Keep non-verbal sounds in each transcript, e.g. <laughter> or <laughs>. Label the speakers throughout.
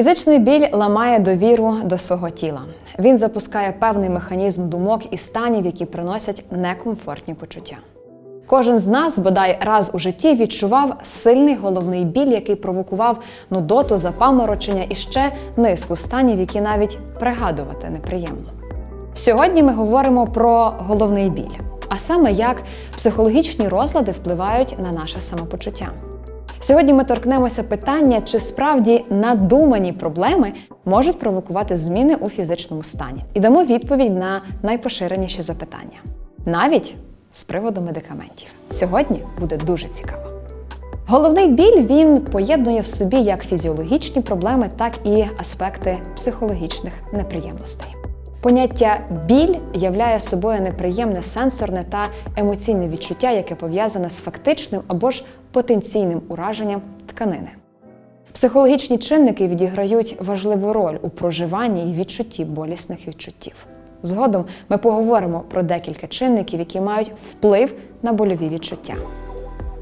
Speaker 1: Фізичний біль ламає довіру до свого тіла. Він запускає певний механізм думок і станів, які приносять некомфортні почуття. Кожен з нас, бодай раз у житті, відчував сильний головний біль, який провокував нудоту, запаморочення і ще низку станів, які навіть пригадувати неприємно. Сьогодні ми говоримо про головний біль, а саме як психологічні розлади впливають на наше самопочуття. Сьогодні ми торкнемося питання, чи справді надумані проблеми можуть провокувати зміни у фізичному стані, і дамо відповідь на найпоширеніші запитання, навіть з приводу медикаментів. Сьогодні буде дуже цікаво. Головний біль він поєднує в собі як фізіологічні проблеми, так і аспекти психологічних неприємностей. Поняття біль являє собою неприємне сенсорне та емоційне відчуття, яке пов'язане з фактичним або ж потенційним ураженням тканини. Психологічні чинники відіграють важливу роль у проживанні і відчутті болісних відчуттів. Згодом ми поговоримо про декілька чинників, які мають вплив на больові відчуття.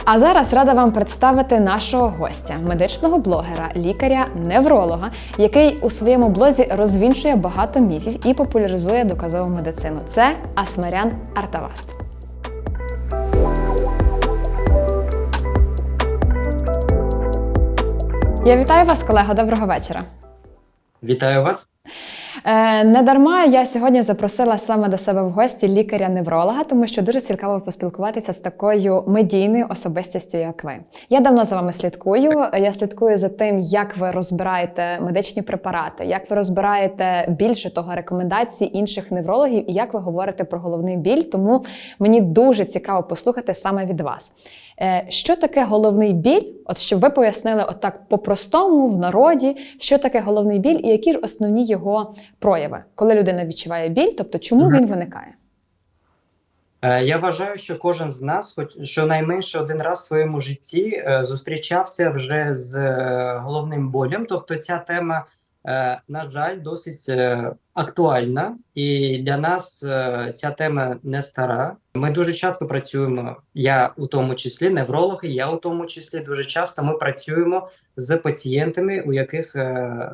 Speaker 1: А зараз рада вам представити нашого гостя, медичного блогера, лікаря-невролога, який у своєму блозі розвінчує багато міфів і популяризує доказову медицину. Це Асмарян Артаваст. Я вітаю вас, колега. Доброго вечора.
Speaker 2: Вітаю вас.
Speaker 1: Е, не дарма я сьогодні запросила саме до себе в гості лікаря-невролога, тому що дуже цікаво поспілкуватися з такою медійною особистістю, як ви. Я давно за вами слідкую. Я слідкую за тим, як ви розбираєте медичні препарати, як ви розбираєте більше того рекомендацій інших неврологів і як ви говорите про головний біль. Тому мені дуже цікаво послухати саме від вас. Е, Що таке головний біль? От щоб ви пояснили, отак по-простому в народі, що таке головний біль і які ж основні його прояви, коли людина відчуває біль, тобто чому він виникає?
Speaker 2: Е, Я вважаю, що кожен з нас, хоч щонайменше один раз в своєму житті, е, зустрічався вже з е, головним болем. Тобто, ця тема, на жаль, досить е, актуальна, і для нас е, ця тема не стара. Ми дуже часто працюємо. Я у тому числі, неврологи, я у тому числі дуже часто ми працюємо з пацієнтами, у яких е,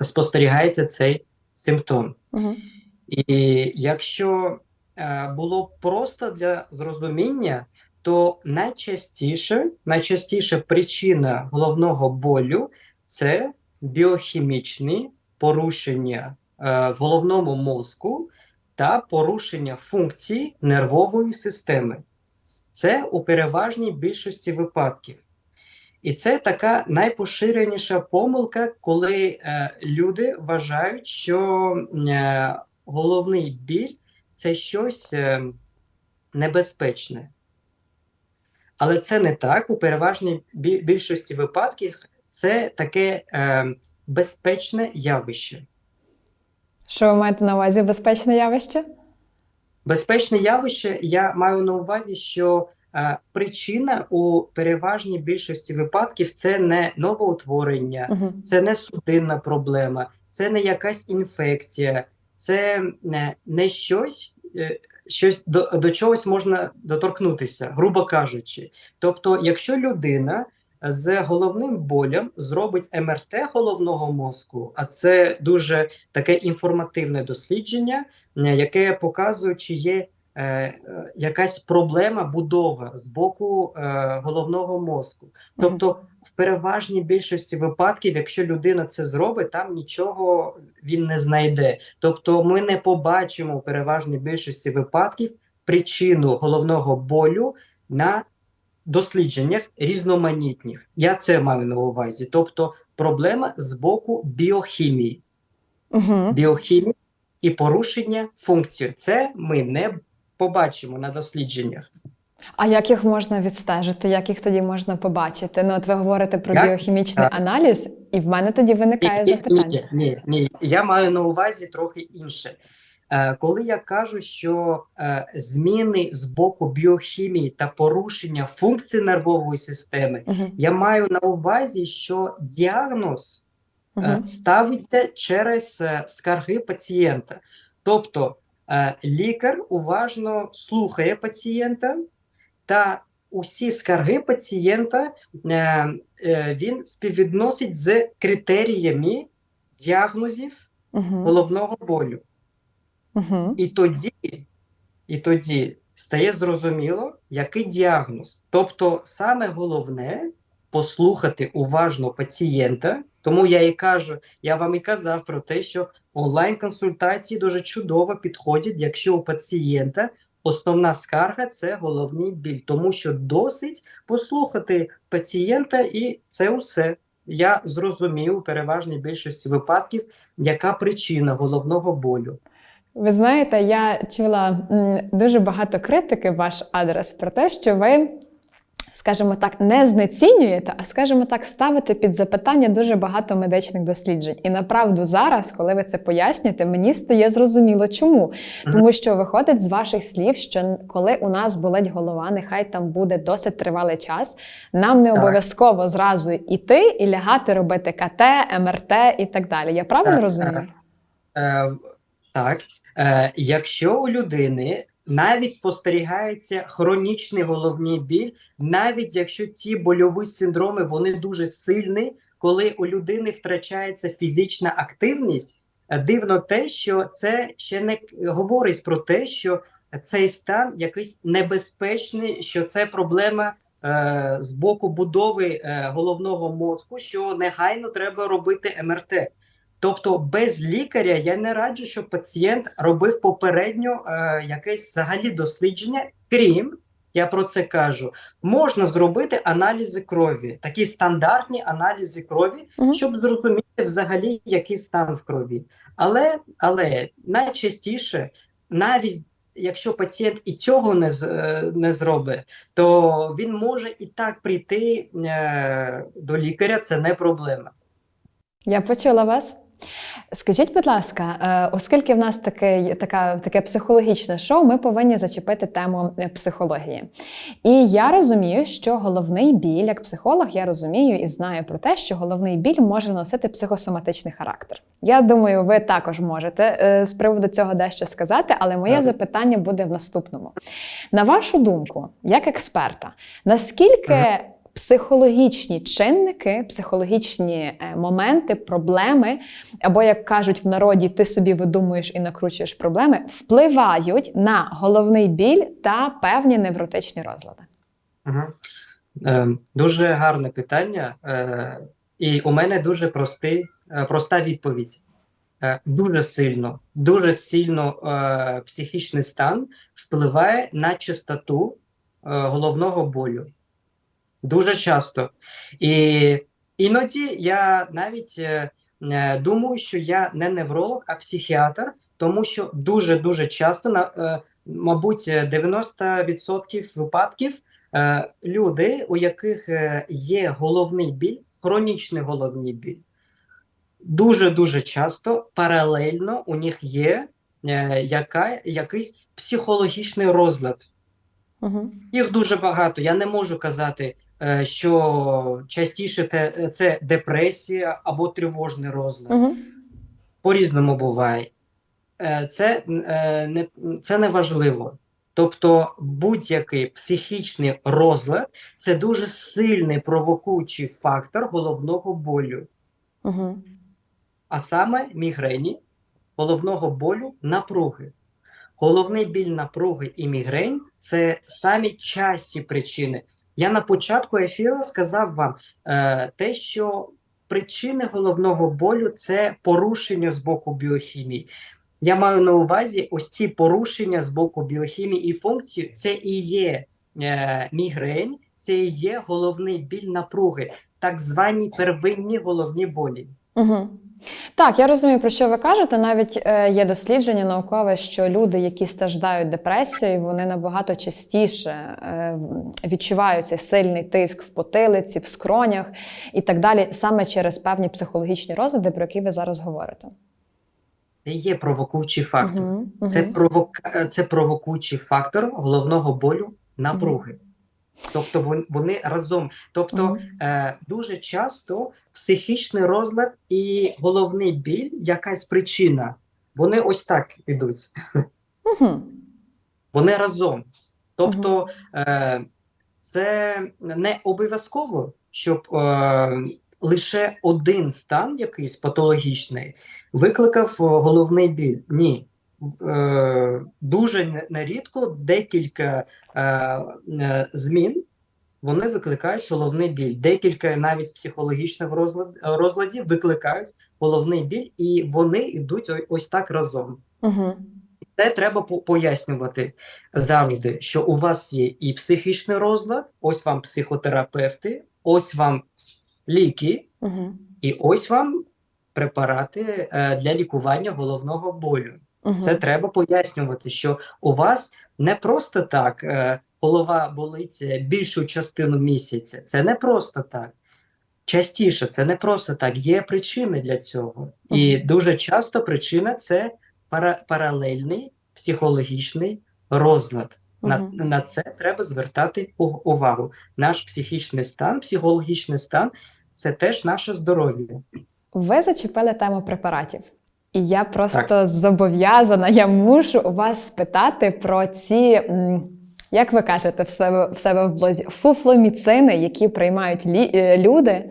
Speaker 2: спостерігається цей симптом.
Speaker 1: Угу.
Speaker 2: І якщо е, було просто для зрозуміння, то найчастіше, найчастіше причина головного болю це біохімічні порушення е, в головному мозку та порушення функцій нервової системи. Це у переважній більшості випадків. І це така найпоширеніша помилка, коли е, люди вважають, що е, головний біль це щось е, небезпечне. Але це не так. У переважній більшості випадків це таке е, безпечне явище.
Speaker 1: Що ви маєте на увазі безпечне явище?
Speaker 2: Безпечне явище я маю на увазі, що е, причина у переважній більшості випадків це не новоутворення,
Speaker 1: Угу.
Speaker 2: це не судинна проблема, це не якась інфекція, це не, не щось, е, щось до, до чогось можна доторкнутися, грубо кажучи. Тобто, якщо людина з головним болем зробить МРТ головного мозку, а це дуже таке інформативне дослідження, е, яке показує, чи є е, е, якась проблема будова з боку е, головного мозку. Тобто, в переважній більшості випадків, якщо людина це зробить, там нічого він не знайде. Тобто, ми не побачимо в переважній більшості випадків причину головного болю на дослідженнях різноманітних. Я це маю на увазі. Тобто, проблема з боку біохімії,
Speaker 1: Угу.
Speaker 2: біохімії і порушення функцій. Це ми не побачимо на дослідженнях.
Speaker 1: А як їх можна відстежити? Як їх тоді можна побачити? Ну, от ви говорите про
Speaker 2: Як?
Speaker 1: біохімічний
Speaker 2: Так.
Speaker 1: аналіз, і в мене тоді виникає
Speaker 2: Ні, ні,
Speaker 1: запитання.
Speaker 2: Ні, ні, ні. Я маю на увазі трохи інше. Е, коли я кажу, що е, зміни з боку біохімії та порушення функцій нервової системи,
Speaker 1: Угу.
Speaker 2: я маю на увазі, що діагноз е,
Speaker 1: Угу.
Speaker 2: ставиться через скарги пацієнта. Тобто лікар уважно слухає пацієнта та усі скарги пацієнта він співвідносить з критеріями діагнозів головного болю.
Speaker 1: Угу.
Speaker 2: І тоді, і тоді стає зрозуміло, який діагноз. Тобто, саме головне послухати уважно пацієнта. Тому я і кажу, я вам і казав про те, що онлайн-консультації дуже чудово підходять, якщо у пацієнта основна скарга це головний біль, тому що досить послухати пацієнта, і це усе. Я зрозумів у переважній більшості випадків, яка причина головного болю.
Speaker 1: Ви знаєте, я чула дуже багато критики в ваш адрес про те, що ви, скажімо так, не знецінюєте, а скажімо так, ставите під запитання дуже багато медичних досліджень. І направду зараз, коли ви це пояснюєте, мені стає зрозуміло, чому. Тому що виходить з ваших слів, що коли у нас болить голова, нехай там буде досить тривалий час. Нам не обов'язково зразу йти і лягати робити КТ, МРТ і так далі. Я правильно розумію?
Speaker 2: Е, так, е, якщо у людини навіть спостерігається хронічний головний біль, навіть якщо ці больові синдроми вони дуже сильні, коли у людини втрачається фізична активність, е, дивно те, що це ще не говорить про те, що цей стан якийсь небезпечний, що це проблема. е, З боку будови е, головного мозку, що негайно треба робити МРТ. Тобто без лікаря я не раджу, щоб пацієнт робив попередньо е, якесь взагалі дослідження. Крім, я про це кажу, можна зробити аналізи крові, такі стандартні аналізи крові,
Speaker 1: Мгм.
Speaker 2: щоб зрозуміти взагалі, який стан в крові. Але, але найчастіше, навіть якщо пацієнт і цього не, е, не зробить, то він може і так прийти е, до лікаря, це не проблема.
Speaker 1: Я почула вас. Скажіть, будь ласка, е, оскільки в нас таке, така, таке психологічне шоу, ми повинні зачепити тему е, психології. І я розумію, що головний біль, як психолог, я розумію і знаю про те, що головний біль може носити психосоматичний характер. Я думаю, ви також можете е, з приводу цього дещо сказати, але моє
Speaker 2: Так.
Speaker 1: запитання буде в наступному. На вашу думку, як експерта, наскільки. Психологічні чинники, психологічні е, моменти, проблеми, або як кажуть в народі, ти собі видумуєш і накручуєш проблеми, впливають на головний біль та певні невротичні розлади.
Speaker 2: Угу. Е, дуже гарне питання, е, і у мене дуже простий, е, проста відповідь. Дуже сильно, дуже сильно е, психічний стан впливає на частоту е, головного болю. Дуже часто. І іноді я навіть е, е, думаю, що я не невролог, а психіатр, тому що дуже-дуже часто, на, е, мабуть, 90% випадків е, люди, у яких е, є головний біль, хронічний головний біль, дуже-дуже часто паралельно у них є е, яка, якийсь психологічний розлад.
Speaker 1: Угу.
Speaker 2: Їх дуже багато. Я не можу казати, що частіше це депресія або тривожний розлад.
Speaker 1: Угу.
Speaker 2: По-різному буває. Е, Це, е, не, це не важливо. Тобто будь-який психічний розлад це дуже сильний провокуючий фактор головного болю,
Speaker 1: Угу.
Speaker 2: а саме мігрені, головного болю напруги. Головний біль напруги і мігрень це самі часті причини. Я на початку ефіру сказав вам е, те, що причини головного болю це порушення з боку біохімії. Я маю на увазі ось ці порушення з боку біохімії і функції. Це і є е, мігрень, це і є головний біль напруги, так звані первинні головні болі.
Speaker 1: Угу. Так, я розумію, про що ви кажете. Навіть е, є дослідження наукове, що люди, які страждають депресією, вони набагато частіше е, відчувають цей сильний тиск в потилиці, в скронях і так далі, саме через певні психологічні розлади, про які ви зараз говорите.
Speaker 2: Це є провокуючий фактор.
Speaker 1: Угу.
Speaker 2: Це, провок... це провокуючий фактор головного болю напруги. Тобто вон- вони разом. Тобто
Speaker 1: Мгм.
Speaker 2: е, дуже часто психічний розлад і головний біль, якась причина, вони ось так ідуть.
Speaker 1: Угу.
Speaker 2: Вони разом. Тобто е, це не обов'язково, щоб е, лише один стан, якийсь патологічний, викликав е, головний біль. Ні. Е, дуже не- нерідко декілька е, е, змін вони викликають головний біль. Декілька навіть психологічних розлад, розладів викликають головний біль, і вони йдуть ось так разом.
Speaker 1: Угу.
Speaker 2: Це треба пояснювати завжди, що у вас є і психічний розлад, ось вам психотерапевти, ось вам ліки,
Speaker 1: Угу.
Speaker 2: і ось вам препарати для лікування головного болю.
Speaker 1: Угу.
Speaker 2: Це треба пояснювати, що у вас не просто так е, голова болить більшу частину місяця. Це не просто так. Частіше, це не просто так. Є причини для цього. І дуже часто причина це пара паралельний психологічний розлад. На, на це треба звертати увагу. Наш психічний стан, психологічний стан це теж наше здоров'я.
Speaker 1: Ви зачепили тему препаратів. І я просто зобов'язана, я мушу у вас спитати про ці, як ви кажете в себе, в себе в блозі, фуфломіцини, які приймають лі, е, люди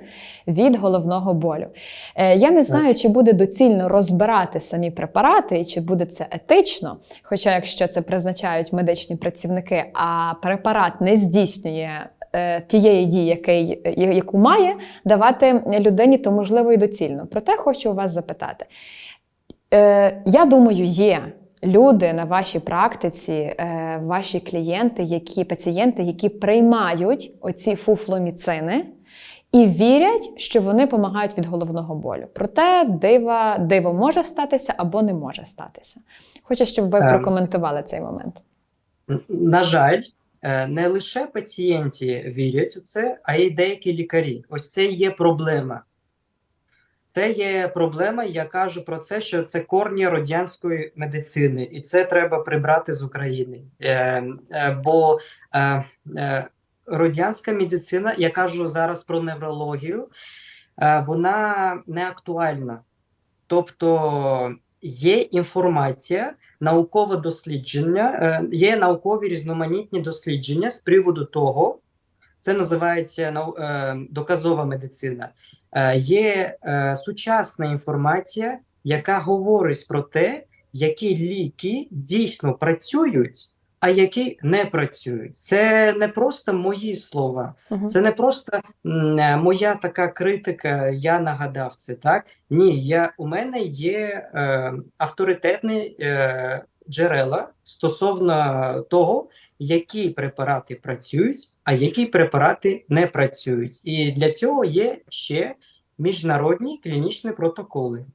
Speaker 1: від головного болю. Е, я не знаю, чи буде доцільно розбирати самі препарати, і чи буде це етично. Хоча, якщо це призначають медичні працівники, а препарат не здійснює е, тієї дії, який, яку має, давати людині, то можливо і доцільно. Проте хочу у вас запитати. Е, я думаю, є люди на вашій практиці, е, ваші клієнти, які пацієнти, які приймають оці фуфломіцини. І вірять, що вони допомагають від головного болю. Проте дива, диво може статися або не може статися. Хочу, щоб ви
Speaker 2: Ем.
Speaker 1: прокоментували цей момент.
Speaker 2: На жаль, е, не лише пацієнти вірять у це, а й деякі лікарі. Ось це і є проблема. Це є проблема, я кажу про це, що це корні радянської медицини, і це треба прибрати з України. Е, е, бо е, е, радянська медицина, я кажу зараз про неврологію, е, вона не актуальна. Тобто є інформація, наукове дослідження, е, є наукові різноманітні дослідження з приводу того, це називається е, доказова медицина. Е, Є е, сучасна інформація, яка говорить про те, які ліки дійсно працюють, а які не працюють. Це не просто мої слова. Це не просто моя така критика, я нагадав це, так? Ні, я, у мене є е, авторитетні е, джерела стосовно того, які препарати працюють, а які препарати не працюють. І для цього є ще міжнародні клінічні протоколи.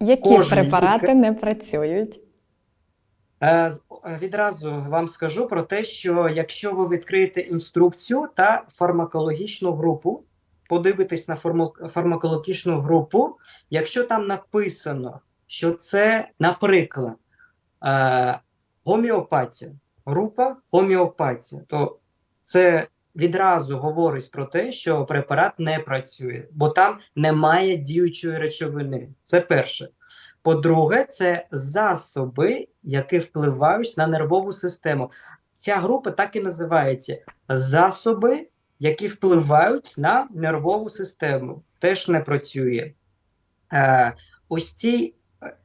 Speaker 1: Які
Speaker 2: кожен
Speaker 1: препарати
Speaker 2: лікар-
Speaker 1: не працюють?
Speaker 2: Е, е, Відразу вам скажу про те, що якщо ви відкриєте інструкцію та фармакологічну групу, подивитесь на фармакологічну групу, якщо там написано, що це, наприклад, е, гомеопатія, група гомеопатія, то це відразу говорить про те, що препарат не працює, бо там немає діючої речовини. Це перше. По-друге, це засоби, які впливають на нервову систему. Ця група так і називається засоби, які впливають на нервову систему. Теж не працює. Е, ось ці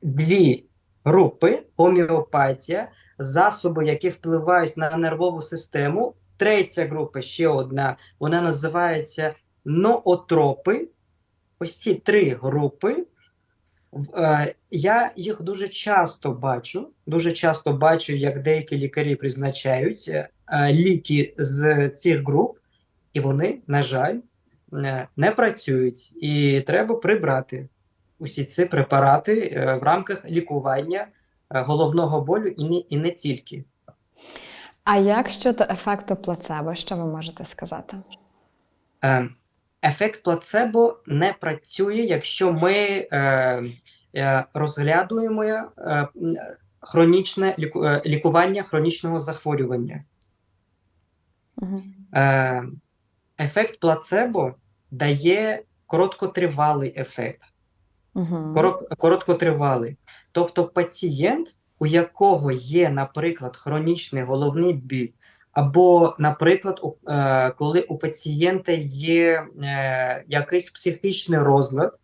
Speaker 2: дві групи: гомеопатія, засоби, які впливають на нервову систему. Третя група, ще одна, вона називається ноотропи. Ось ці три групи. Е, Я їх дуже часто бачу. Дуже часто бачу, як деякі лікарі призначають е, ліки з цих груп, і вони, на жаль, не працюють. І треба прибрати усі ці препарати е, в рамках лікування головного болю і не, і не тільки.
Speaker 1: А як щодо ефекту плацебо, що ви можете сказати?
Speaker 2: Е, Ефект плацебо не працює, якщо ми е, е, розглядуємо е, хронічне е, лікування хронічного захворювання.
Speaker 1: Угу.
Speaker 2: Е, ефект плацебо дає короткотривалий ефект.
Speaker 1: Угу.
Speaker 2: Короткотривалий. Тобто пацієнт, у якого є, наприклад, хронічний головний біль Або, наприклад, е, коли у пацієнта є е, якийсь психічний розлад,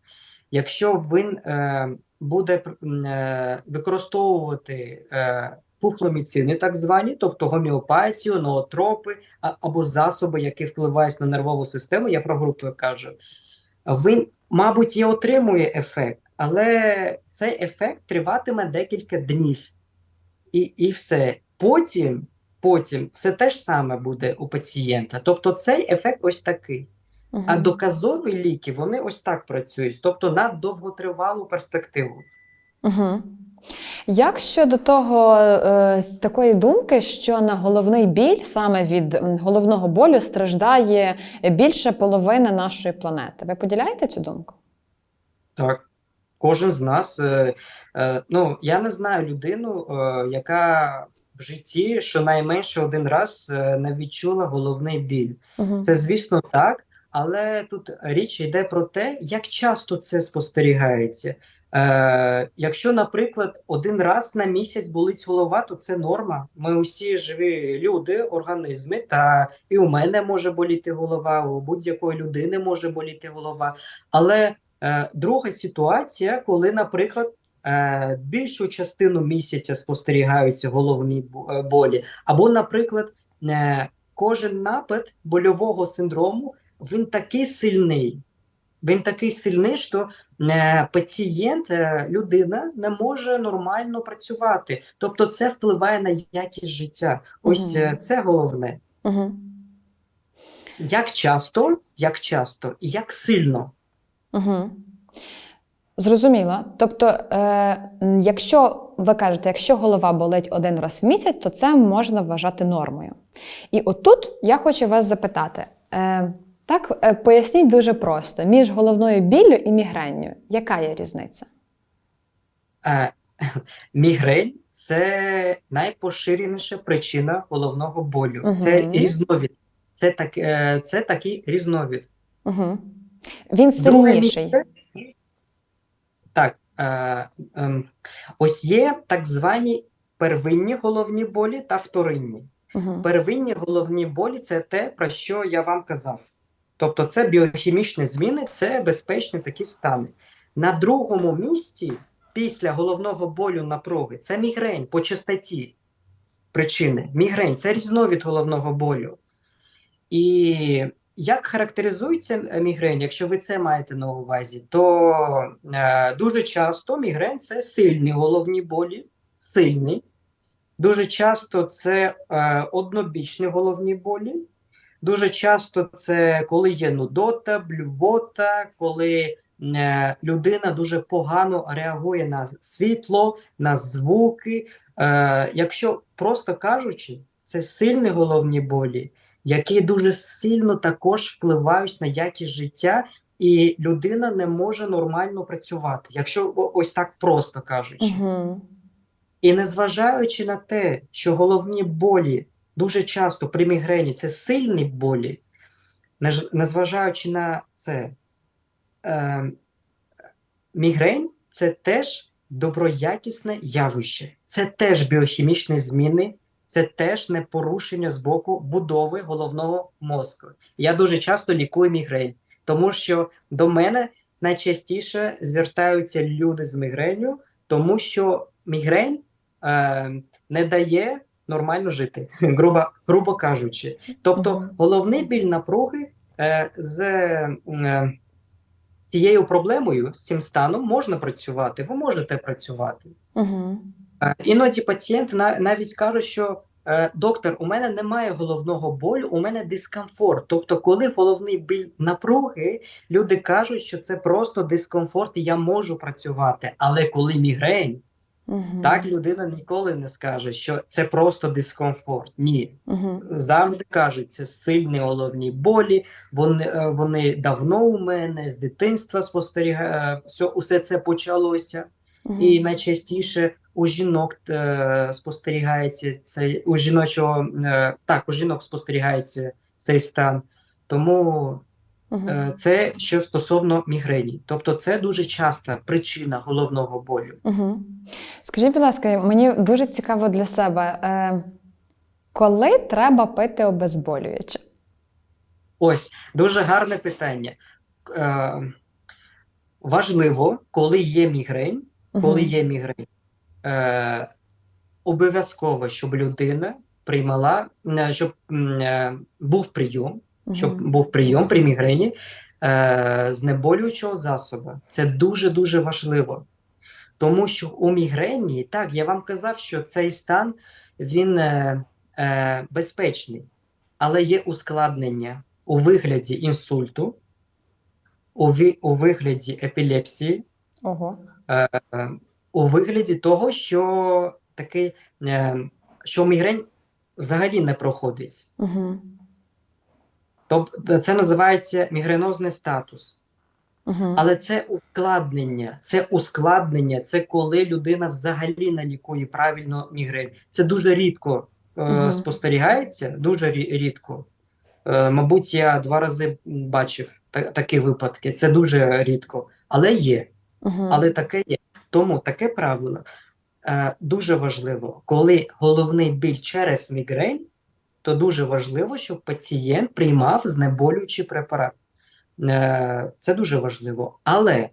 Speaker 2: якщо він е, буде використовувати фуфломіцини, так звані, тобто гомеопатію, ноотропи або засоби, які впливають на нервову систему, я про групу кажу, він, мабуть, і отримує ефект, але цей ефект триватиме декілька днів. І, і все. Потім, потім все те ж саме буде у пацієнта. Тобто цей ефект ось такий.
Speaker 1: Мгм.
Speaker 2: А доказові ліки вони ось так працюють, тобто на довготривалу перспективу.
Speaker 1: Угу. Як щодо того, е, такої думки, що на головний біль, саме від головного болю, страждає більше половини нашої планети? Ви поділяєте цю думку?
Speaker 2: Так, кожен з нас. Е, е, ну, я не знаю людину, е, яка в житті щонайменше один раз не відчула головний біль.
Speaker 1: Угу.
Speaker 2: Це, звісно, так, але тут річ йде про те, як часто це спостерігається. Е, якщо, наприклад, один раз на місяць болить голова, то це норма. Ми усі живі люди, організми, та і у мене може боліти голова, у будь-якої людини може боліти голова. Але друга ситуація, коли, наприклад, е, більшу частину місяця спостерігаються головні е, болі, або, наприклад, е, кожен напад больового синдрому він такий сильний. Він такий сильний, що е, пацієнт, е, людина не може нормально працювати. Тобто, це впливає на якість життя. Ось е, це головне.
Speaker 1: Угу.
Speaker 2: Як часто, як часто і як сильно.
Speaker 1: Угу. Зрозуміла. Тобто, е, якщо ви кажете, якщо голова болить один раз в місяць, то це можна вважати нормою. І отут я хочу вас запитати: е, так, е, поясніть дуже просто: між головною біллю і мігренню, яка є різниця?
Speaker 2: Е, <laughs> мігрень це найпоширеніша причина головного болю. Це
Speaker 1: Мгм.
Speaker 2: різновид. Це, так, е, це такий різновид.
Speaker 1: Угу. Він сильніший.
Speaker 2: Так, е, ем, ось є так звані первинні головні болі та вторинні.
Speaker 1: Угу.
Speaker 2: Первинні головні болі це те, про що я вам казав. Тобто, це біохімічні зміни, це безпечні такі стани. На другому місці, після головного болю напруги, це мігрень по частоті причини. Мігрень це різновид головного болю. І як характеризується е, мігрень, якщо ви це маєте на увазі, то е, дуже часто мігрень це сильні головні болі, сильні. Дуже часто це е, однобічні головні болі. Дуже часто це коли є нудота, блювота, коли е, людина дуже погано реагує на світло, на звуки. Е, якщо просто кажучи, це сильні головні болі, які дуже сильно також впливають на якість життя, і людина не може нормально працювати, якщо ось так просто кажучи.
Speaker 1: Угу.
Speaker 2: І незважаючи на те, що головні болі дуже часто при мігрені це сильні болі, незважаючи на це, е, мігрень це теж доброякісне явище, це теж біохімічні зміни, це теж не порушення з боку будови головного мозку. Я дуже часто лікую мігрень, тому що до мене найчастіше звертаються люди з мігренью, тому що мігрень е, не дає нормально жити, <laughs> грубо, грубо кажучи. Тобто, головний біль напруги е, з е, цією проблемою, з цим станом можна працювати. Ви можете працювати.
Speaker 1: Угу.
Speaker 2: Е, Іноді пацієнт на- навіть каже, що е, доктор, у мене немає головного болю, у мене дискомфорт. Тобто, коли головний біль напруги, люди кажуть, що це просто дискомфорт, і я можу працювати. Але коли мігрень,
Speaker 1: Угу.
Speaker 2: так людина ніколи не скаже, що це просто дискомфорт. Ні,
Speaker 1: Угу.
Speaker 2: завжди кажуть, це сильні головні болі. Вони, е, вони давно у мене з дитинства спостерігаю. Все, усе це почалося. І найчастіше у жінок е, спостерігається цей у жіночого е, так, у жінок спостерігається цей стан. Тому е, це що стосовно мігрені. Тобто, це дуже часта причина головного болю.
Speaker 1: Угу. Скажіть, будь ласка, мені дуже цікаво для себе. Е, Коли треба пити обезболююче?
Speaker 2: Ось дуже гарне питання. Е, важливо, коли є мігрень, коли є мігрень, е, обов'язково, щоб людина приймала, е, щоб е, був прийом, щоб був прийом при мігрені е, знеболюючого засобу. Це дуже-дуже важливо. Тому що у мігрені, так, я вам казав, що цей стан він е, е, безпечний, але є ускладнення у вигляді інсульту, у, ві, у вигляді епілепсії,
Speaker 1: Ого.
Speaker 2: е, у вигляді того, що такий, е, що мігрень взагалі не проходить.
Speaker 1: Угу.
Speaker 2: Тобто це називається мігренозний статус.
Speaker 1: Угу.
Speaker 2: Але це ускладнення, це ускладнення, це коли людина взагалі не лікує правильно мігрень. Це дуже рідко е,
Speaker 1: Мгм.
Speaker 2: спостерігається, дуже рідко. Е, мабуть, я два рази бачив та- такі випадки. Це дуже рідко, але є. Але таке є. Тому таке правило е, дуже важливо, коли головний біль через мігрень, то дуже важливо, щоб пацієнт приймав знеболюючий препарат. Е, це дуже важливо. Але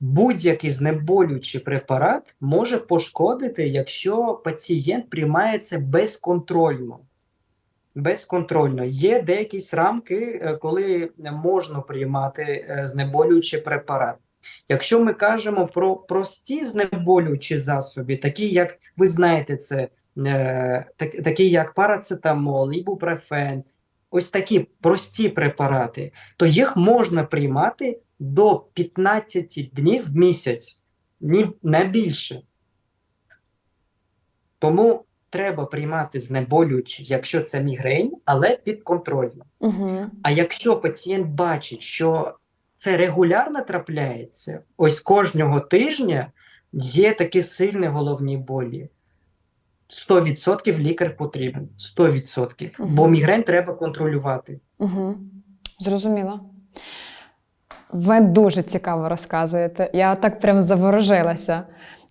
Speaker 2: будь-який знеболюючий препарат може пошкодити, якщо пацієнт приймає це безконтрольно. Безконтрольно. Є деякі рамки, е, коли можна приймати е, знеболюючий препарат. Якщо ми кажемо про прості знеболюючі засоби, такі як ви знаєте, це е, так, такі як парацетамол, ібупрофен, ось такі прості препарати, то їх можна приймати до 15 днів в місяць, ні не більше. Тому треба приймати знеболюючі, якщо це мігрень, але підконтрольно.
Speaker 1: Угу.
Speaker 2: А якщо пацієнт бачить, що це регулярно трапляється, ось кожного тижня є такі сильні головні болі. 100% лікар потрібен. 100%. Бо
Speaker 1: Мгм.
Speaker 2: мігрень треба контролювати.
Speaker 1: Угу. Зрозуміло. Ви дуже цікаво розказуєте. Я так прям заворожилася.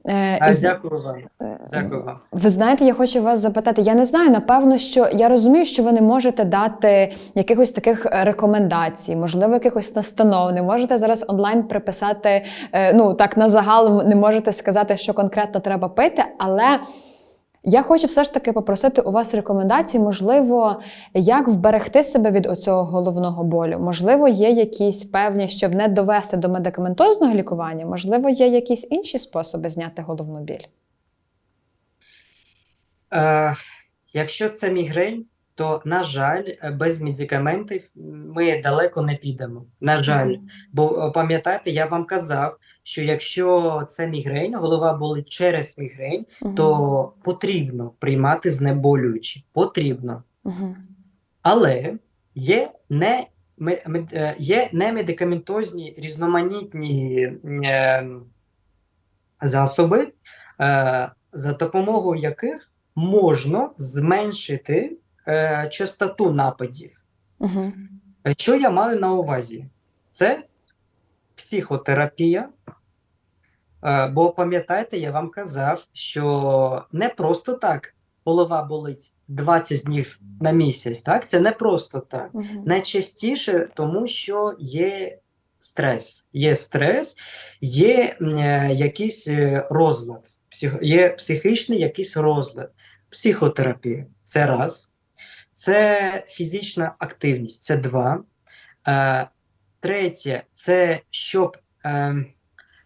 Speaker 1: Е,
Speaker 2: А, дякую вам.
Speaker 1: е,
Speaker 2: Дякую вам.
Speaker 1: Ви знаєте, я хочу вас запитати. Я не знаю, напевно, що я розумію, що ви не можете дати якихось таких рекомендацій, можливо, якихось настанов. Не можете зараз онлайн приписати, е, ну так на загал не можете сказати, що конкретно треба пити, але. Я хочу все ж таки попросити у вас рекомендації, можливо, як вберегти себе від оцього головного болю. Можливо, є якісь певні, щоб не довести до медикаментозного лікування, можливо, є якісь інші способи зняти головну біль.
Speaker 2: Е, якщо це мігрень, то, на жаль, без медикаментів ми далеко не підемо. На жаль. Бо пам'ятаєте, я вам казав, що якщо це мігрень, голова болить через мігрень,
Speaker 1: Мгм.
Speaker 2: то потрібно приймати знеболюючі. Потрібно.
Speaker 1: Мгм.
Speaker 2: Але є не, е, є немедикаментозні різноманітні е, засоби, е, за допомогою яких можна зменшити е, частоту нападів. Е, Що я маю на увазі? Це психотерапія. Е, Бо пам'ятаєте, я вам казав, що не просто так голова болить 20 днів на місяць. Так? Це не просто так.
Speaker 1: Мгм.
Speaker 2: Найчастіше, тому що є стрес. Є стрес, є е, якийсь е, розлад, псих, є психічний якийсь розлад. Психотерапія це раз. Це фізична активність, це два. Е, третє, це щоб е,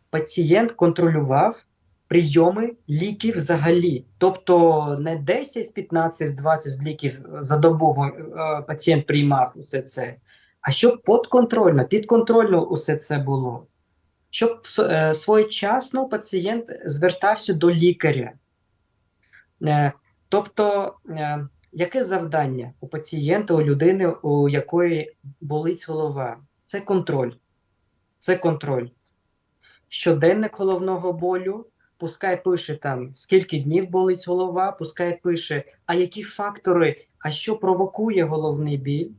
Speaker 2: пацієнт контролював прийоми ліків взагалі. Тобто не 10, 15, 20 ліків за добу е, пацієнт приймав усе це, а щоб подконтрольно, підконтрольно усе це було. Щоб е, своєчасно пацієнт звертався до лікаря. Е, тобто, е, яке завдання у пацієнта, у людини, у якої болить голова? Це контроль. Це контроль. Щоденник головного болю, пускай пише там, скільки днів болить голова, пускай пише, а які фактори, а що провокує головний біль.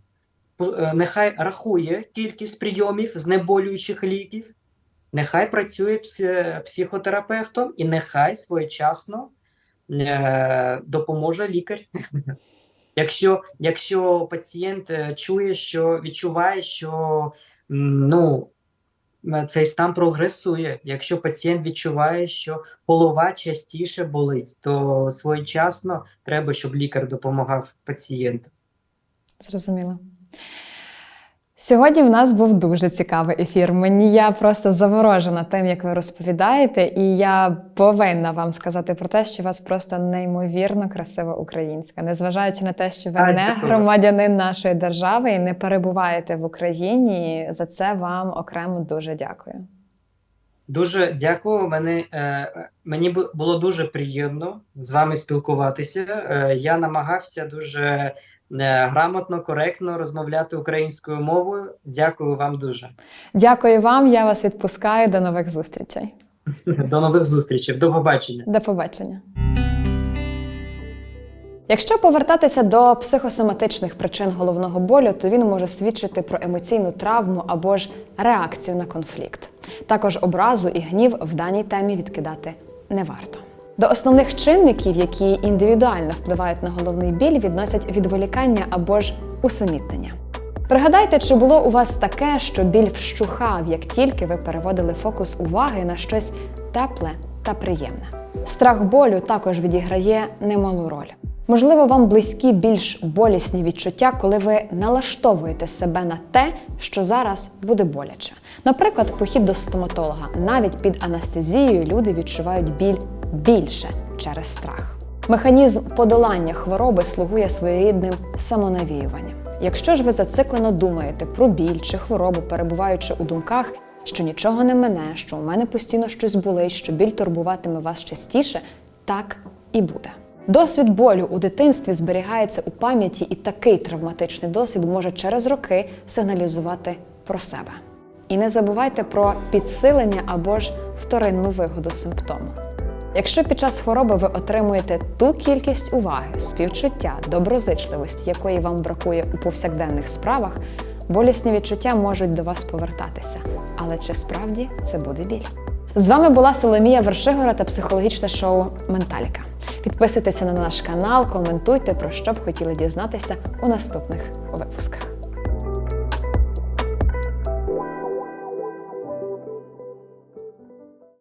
Speaker 2: Е, Нехай рахує кількість прийомів знеболюючих ліків, нехай працює психотерапевтом і нехай своєчасно е, допоможе лікар. <laughs> Якщо, якщо пацієнт е, чує, що відчуває, що ну, цей стан прогресує. Якщо пацієнт відчуває, що голова частіше болить, то своєчасно треба, щоб лікар допомагав пацієнту.
Speaker 1: Зрозуміло. Сьогодні в нас був дуже цікавий ефір. Мені я просто заворожена тим, як ви розповідаєте, і я повинна вам сказати про те, що у вас просто неймовірно красива українська, незважаючи на те, що ви
Speaker 2: А,
Speaker 1: не громадянин нашої держави і не перебуваєте в Україні. За це вам окремо дуже дякую.
Speaker 2: Дуже дякую. Мене, е, мені було дуже приємно з вами спілкуватися. Е, я намагався дуже грамотно, коректно розмовляти українською мовою. Дякую вам дуже.
Speaker 1: Дякую вам. Я вас відпускаю. До нових зустрічей. <laughs>
Speaker 2: До нових зустрічей. До побачення.
Speaker 1: До побачення. Якщо повертатися до психосоматичних причин головного болю, то він може свідчити про емоційну травму або ж реакцію на конфлікт. Також образу і гнів в даній темі відкидати не варто. До основних чинників, які індивідуально впливають на головний біль, відносять відволікання або ж усамітнення. Пригадайте, чи було у вас таке, що біль вщухав, як тільки ви переводили фокус уваги на щось тепле та приємне. Страх болю також відіграє немалу роль. Можливо, вам близькі більш болісні відчуття, коли ви налаштовуєте себе на те, що зараз буде боляче. Наприклад, похід до стоматолога. Навіть під анестезією люди відчувають біль більше через страх. Механізм подолання хвороби слугує своєрідним самонавіюванням. Якщо ж ви зациклено думаєте про біль чи хворобу, перебуваючи у думках, що нічого не мине, що у мене постійно щось болить, що біль турбуватиме вас частіше, так і буде. Досвід болю у дитинстві зберігається у пам'яті, і такий травматичний досвід може через роки сигналізувати про себе. І не забувайте про підсилення або ж вторинну вигоду симптому. Якщо під час хвороби ви отримуєте ту кількість уваги, співчуття, доброзичливості, якої вам бракує у повсякденних справах, болісні відчуття можуть до вас повертатися. Але чи справді це буде біль? З вами була Соломія Вершигора та психологічне шоу Менталіка. Підписуйтеся на наш канал, коментуйте про що б хотіли дізнатися у наступних випусках.